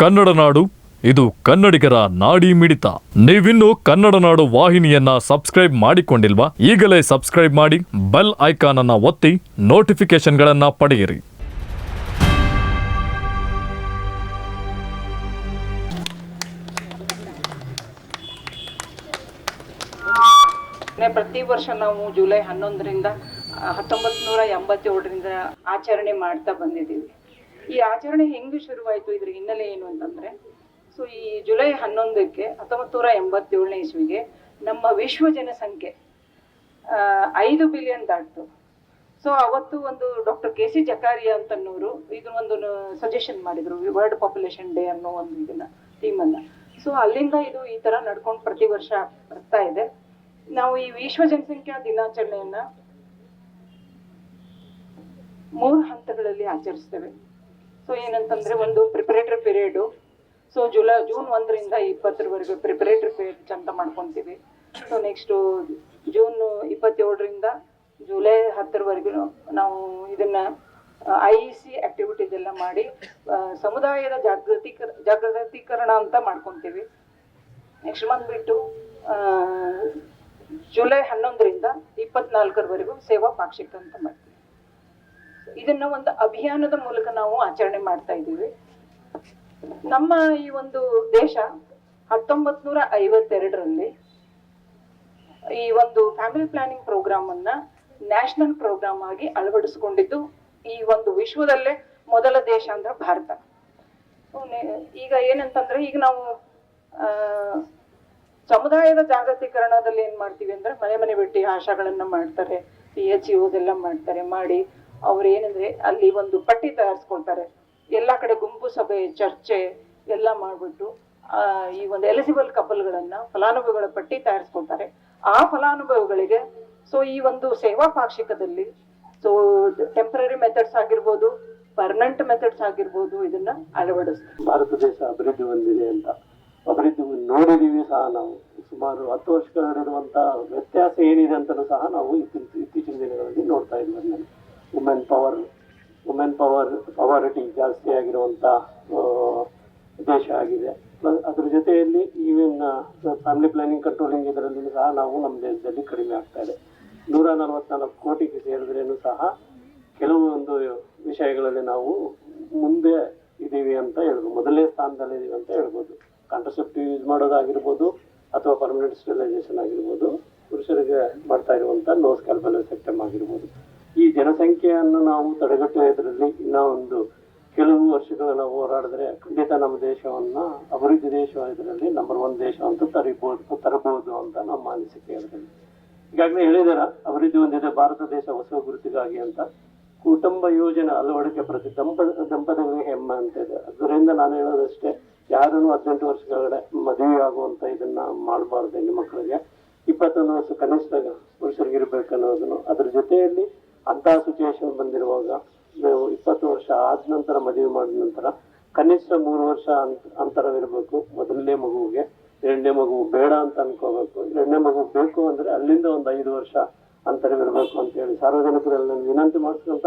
ಕನ್ನಡ ನಾಡು, ಇದು ಕನ್ನಡಿಗರ ನಾಡಿ ಮಿಡಿತ. ನೀವಿನ್ನು ಕನ್ನಡ ನಾಡು ವಾಹಿನಿಯನ್ನ ಸಬ್ಸ್ಕ್ರೈಬ್ ಮಾಡಿಕೊಂಡಿಲ್ವಾ? ಈಗಲೇ ಸಬ್ಸ್ಕ್ರೈಬ್ ಮಾಡಿ, ಬೆಲ್ ಐಕಾನ್ ಅನ್ನ ಒತ್ತಿ ನೋಟಿಫಿಕೇಶನ್ಗಳನ್ನ ಪಡೆಯಿರಿ. ಪ್ರತಿ ವರ್ಷ ನಾವು ಜುಲೈ ಹನ್ನೊಂದರಿಂದ ಹತ್ತೊಂಬತ್ತು ನೂರ ಎಂಬತ್ತೇಳರಿಂದ ಆಚರಣೆ ಮಾಡ್ತಾ ಬಂದಿದ್ದೀವಿ. ಈ ಆಚರಣೆ ಹೆಂಗೆ ಶುರುವಾಯಿತು ಇದ್ರ ಹಿನ್ನೆಲೆ ಏನು ಅಂತಂದ್ರೆ, ಸೊ ಈ ಜುಲೈ ಹನ್ನೊಂದಕ್ಕೆ ಹತ್ತೊಂಬತ್ತು ನೂರ ಎಂಬತ್ತೇಳನೇ ಇಸ್ವಿಗೆ ನಮ್ಮ ವಿಶ್ವ ಜನಸಂಖ್ಯೆ ಐದು ಬಿಲಿಯನ್ ದಾಟ್ತು. ಸೊ ಅವತ್ತು ಒಂದು ಡಾಕ್ಟರ್ ಕೆ ಸಿ ಜಕಾರಿಯಾ ಅಂತನ್ನೋರು ಇದು ಒಂದು ಸಜೆಷನ್ ಮಾಡಿದ್ರು ವರ್ಲ್ಡ್ ಪಾಪ್ಯುಲೇಷನ್ ಡೇ ಅನ್ನೋ ಒಂದು ಇದನ್ನ ಥೀಮನ್ನ ಸೊ ಅಲ್ಲಿಂದ ಇದು ಈ ತರ ನಡ್ಕೊಂಡು ಪ್ರತಿ ವರ್ಷ ಬರ್ತಾ ಇದೆ. ನಾವು ಈ ವಿಶ್ವ ಜನಸಂಖ್ಯಾ ದಿನಾಚರಣೆಯನ್ನ ಮೂರು ಹಂತಗಳಲ್ಲಿ ಆಚರಿಸ್ತೇವೆ. ಸೊ ಏನಂತಂದ್ರೆ ಒಂದು preparatory period so July June ಒಂದರಿಂದ ಇಪ್ಪತ್ತರವರೆಗೂ ಪ್ರಿಪರೇಟರಿ ಪೀರಿಯಡ್ ಅಂತ ಮಾಡ್ಕೊಂತೀವಿ. ಸೊ ನೆಕ್ಸ್ಟ್ ಜೂನ್ ಇಪ್ಪತ್ತೇಳರಿಂದ ಜುಲೈ ಹತ್ತರವರೆಗೂ ನಾವು ಇದನ್ನ ಐ ಸಿ ಆಕ್ಟಿವಿಟೀಸ್ ಎಲ್ಲ ಮಾಡಿ ಸಮುದಾಯದ ಜಾಗೃತೀಕರ ಜಾಗೃತೀಕರಣ ಅಂತ ಮಾಡ್ಕೊಂತೀವಿ. ನೆಕ್ಸ್ಟ್ ಬಂದ್ಬಿಟ್ಟು ಜುಲೈ ಹನ್ನೊಂದರಿಂದ ಇಪ್ಪತ್ನಾಲ್ಕರವರೆಗೂ ಸೇವಾ ಪಾಕ್ಷಿಕ ಅಂತ ಮಾಡ್ತೀವಿ. ಇದನ್ನ ಒಂದು ಅಭಿಯಾನದ ಮೂಲಕ ನಾವು ಆಚರಣೆ ಮಾಡ್ತಾ ಇದ್ದೀವಿ. ನಮ್ಮ ಈ ಒಂದು ದೇಶ ಹತ್ತೊಂಬತ್ ನೂರ ಐವತ್ತೆರಡರಲ್ಲಿ ಈ ಒಂದು ಫ್ಯಾಮಿಲಿ ಪ್ಲಾನಿಂಗ್ ಪ್ರೋಗ್ರಾಮ್ ಅನ್ನ ನ್ಯಾಷನಲ್ ಪ್ರೋಗ್ರಾಮ್ ಆಗಿ ಅಳವಡಿಸಿಕೊಂಡಿದ್ದು ಈ ಒಂದು ವಿಶ್ವದಲ್ಲೇ ಮೊದಲ ದೇಶ ಅಂದ್ರೆ ಭಾರತ. ಈಗ ಏನಂತಂದ್ರೆ ಈಗ ನಾವು ಸಮುದಾಯದ ಜಾಗತೀಕರಣದಲ್ಲಿ ಏನ್ ಮಾಡ್ತೀವಿ ಅಂದ್ರೆ ಮನೆ ಮನೆ ಭೇಟಿ ಆಶಾಗಳನ್ನ ಮಾಡ್ತಾರೆ ಪಿ ಎಚ್ ಎಲ್ಲ ಮಾಡ್ತಾರೆ, ಮಾಡಿ ಅವ್ರು ಏನಂದ್ರೆ ಅಲ್ಲಿ ಒಂದು ಪಟ್ಟಿ ತಯಾರಿಸ್ಕೊಳ್ತಾರೆ. ಎಲ್ಲಾ ಕಡೆ ಗುಂಪು ಸಭೆ, ಚರ್ಚೆ ಎಲ್ಲ ಮಾಡಿಬಿಟ್ಟು ಈ ಒಂದು ಎಲಿಜಿಬಲ್ ಕಪಲ್ಗಳನ್ನ ಫಲಾನುಭವಿಗಳ ಪಟ್ಟಿ ತಯಾರಿಸ್ಕೊಳ್ತಾರೆ. ಆ ಫಲಾನುಭವಿಗಳಿಗೆ ಸೊ ಈ ಒಂದು ಸೇವಾ ಪಾಕ್ಷಿಕದಲ್ಲಿ ಸೊ ಟೆಂಪರರಿ ಮೆಥಡ್ಸ್ ಆಗಿರ್ಬೋದು ಪರ್ಮನೆಂಟ್ ಮೆಥಡ್ಸ್ ಆಗಿರ್ಬೋದು ಇದನ್ನ ಅಳವಡಿಸ್ತಾರೆ. ಭಾರತ ದೇಶ ಅಭಿವೃದ್ಧಿ ಹೊಂದಿದೆ ಅಂತ. ಅಭಿವೃದ್ಧಿ ನೋಡಿದೀವಿ ಸಹ ನಾವು. ಸುಮಾರು ಹತ್ತು ವರ್ಷಗಳಿರುವಂತ ವ್ಯತ್ಯಾಸ ಏನಿದೆ ಅಂತಲೂ ಸಹ ನಾವು ಇತ್ತೀಚಿನ ದಿನಗಳಲ್ಲಿ ನೋಡ್ತಾ ವುಮೆನ್ ಪವರ್ ಪವರಿಟಿ ಜಾಸ್ತಿ ಆಗಿರುವಂಥ ದೇಶ ಆಗಿದೆ. ಅದ್ರ ಜೊತೆಯಲ್ಲಿ ಈವನ್ ಫ್ಯಾಮಿಲಿ ಪ್ಲಾನಿಂಗ್ ಕಂಟ್ರೋಲಿಂಗ್ ಇದರಲ್ಲಿ ಸಹ ನಾವು ನಮ್ಮ ದೇಶದಲ್ಲಿ ಕಡಿಮೆ ಆಗ್ತಾ ಇದೆ. ನೂರ ನಲವತ್ನಾಲ್ಕು ಕೋಟಿಗೆ ಸೇರಿದ್ರೇನು ಸಹ ಕೆಲವು ಒಂದು ವಿಷಯಗಳಲ್ಲಿ ನಾವು ಮುಂದೆ ಇದ್ದೀವಿ ಅಂತ ಹೇಳ್ಬೋದು. ಮೊದಲನೇ ಸ್ಥಾನದಲ್ಲಿ ಇದೀವಿ ಅಂತ ಹೇಳ್ಬೋದು. ಕಾಂಟ್ರಸೆಪ್ಟಿವ್ ಯೂಸ್ ಮಾಡೋದಾಗಿರ್ಬೋದು ಅಥವಾ ಪರ್ಮನೆಂಟ್ ಸ್ಟೆರಿಲೈಸೇಷನ್ ಆಗಿರ್ಬೋದು. ಪುರುಷರಿಗೆ ಮಾಡ್ತಾ ಇರುವಂತ ನೋಸ್ ಕ್ಯಾಲ್ಬಲೋಸೆಕ್ಟಮ್ ಆಗಿರ್ಬೋದು. ಈ ಜನಸಂಖ್ಯೆಯನ್ನು ನಾವು ತಡೆಗಟ್ಟುವುದರಲ್ಲಿ ಇನ್ನೂ ಒಂದು ಕೆಲವು ವರ್ಷಗಳನ್ನ ಹೋರಾಡಿದ್ರೆ ಖಂಡಿತ ನಮ್ಮ ದೇಶವನ್ನ ಅಭಿವೃದ್ಧಿ ದೇಶ ಇದರಲ್ಲಿ ನಂಬರ್ ಒನ್ ದೇಶ ಅಂತ ತರಿಬಹುದು ತರಬಹುದು ಅಂತ ನಮ್ಮ ಅನಿಸಿಕೆ ಅದರಲ್ಲಿ. ಈಗಾಗಲೇ ಹೇಳಿದಾರ, ಅಭಿವೃದ್ಧಿ ಹೊಂದಿದೆ ಭಾರತ ದೇಶ ಹೊಸ ಗುರುತಿಗಾಗಿ ಅಂತ. ಕುಟುಂಬ ಯೋಜನೆ ಅಳವಡಿಕೆ ಪ್ರತಿ ದಂಪ, ದಂಪತಿಗಳಿಗೆ ಹೆಮ್ಮೆ ಅಂತ ಇದೆ. ಅದರಿಂದ ನಾನು ಹೇಳೋದಷ್ಟೇ, ಯಾರನ್ನು ಹದಿನೆಂಟು ವರ್ಷದೊಳಗಡೆ ಮದುವೆ ಆಗುವಂತ ಇದನ್ನ ಮಾಡಬಾರ್ದು ಹೆಣ್ಣು ಮಕ್ಕಳಿಗೆ. ಇಪ್ಪತ್ತೊಂದು ವರ್ಷ ಕನಿಷ್ಠ ಪುರುಷರಿಗೆ ಇರ್ಬೇಕು ಅನ್ನೋದನ್ನು ಅದ್ರ ಜೊತೆಯಲ್ಲಿ ಅಂತಹ ಸಿಚುವೇಶನ್ ಬಂದಿರುವಾಗ ನಾವು ಇಪ್ಪತ್ತು ವರ್ಷ ಆದ ನಂತರ ಮದುವೆ ಮಾಡಿದ ನಂತರ ಕನಿಷ್ಠ ಮೂರು ವರ್ಷ ಅಂತ, ಅಂತರವಿರಬೇಕು. ಮೊದಲನೇ ಮಗುವಿಗೆ, ಎರಡನೇ ಮಗು ಬೇಡ ಅಂತ ಅನ್ಕೋಬೇಕು. ಎರಡನೇ ಮಗು ಬೇಕು ಅಂದ್ರೆ ಅಲ್ಲಿಂದ ಒಂದು ಐದು ವರ್ಷ ಅಂತರವಿರಬೇಕು ಅಂತ ಹೇಳಿ ಸಾರ್ವಜನಿಕರಲ್ಲಿ ವಿನಂತಿ ಮಾಡಿಸ್ಕೊಂತ